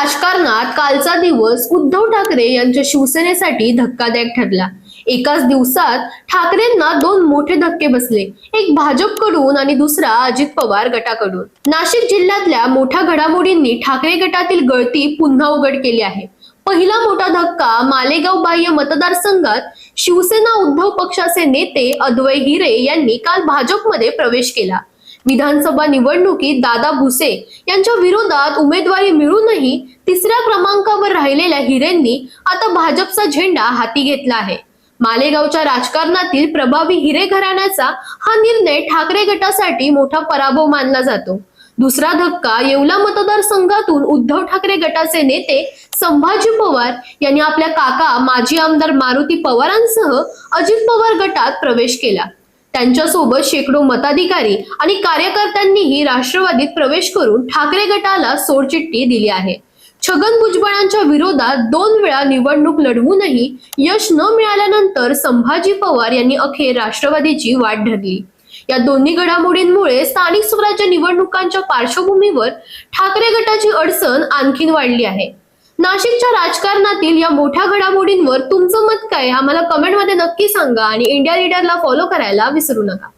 राजकारणात कालचा दिवस उद्धव ठाकरे यांच्या शिवसेनेसाठी धक्कादायक ठरला. एकाच दिवसात ठाकरेंना दोन मोठे धक्के बसले. एक भाजपकडून आणि दुसरा अजित पवार गटाकडून. नाशिक जिल्ह्यातल्या मोठ्या घडामोडींनी ठाकरे गटातील गळती पुन्हा उघड केली आहे. पहिला मोठा धक्का मालेगाव बाह्य मतदारसंघात शिवसेना उद्धव पक्षाचे नेते अद्वै हिरे यांनी काल भाजपमध्ये प्रवेश केला. विधानसभा निवडणुकीत दादा भुसे यांच्या विरोधात उमेदवारी मिळूनही तिसऱ्या क्रमांकावर राहिलेल्या हिरेंनी आता भाजपचा झेंडा हाती घेतला आहे. मालेगावच्या राजकारणातील प्रभावी हिरे घराण्याचा हा निर्णय ठाकरे गटासाठी मोठा पराभव मानला जातो. दुसरा धक्का येवला मतदारसंघातून उद्धव ठाकरे गटाचे नेते संभाजी पवार यांनी आपल्या काका माजी आमदार मारुती पवारांसह अजित पवार गटात प्रवेश केला. त्यांच्यासोबत शेकडो मताधिकारी आणि कार्यकर्त्यांनीही राष्ट्रवादीत प्रवेश करून ठाकरे गटाला सोडचिठ्ठी दिली आहे. छगन भुजबळांच्या विरोधात दोन वेळा निवडणूक लढवूनही यश न मिळाल्यानंतर संभाजी पवार यांनी अखेर राष्ट्रवादीची वाट धरली. या दोन्ही घडामोडींमुळे स्थानिक स्वराज्य निवडणुकांच्या पार्श्वभूमीवर ठाकरे गटाची अडचण आणखीन वाढली आहे. नाशिकच्या राजकारणातील या मोठ्या घडामोडींवर तुमचं मत काय? आम्हाला कमेंटमध्ये नक्की सांगा आणि इंडिया लीडरला फॉलो करायला विसरू नका.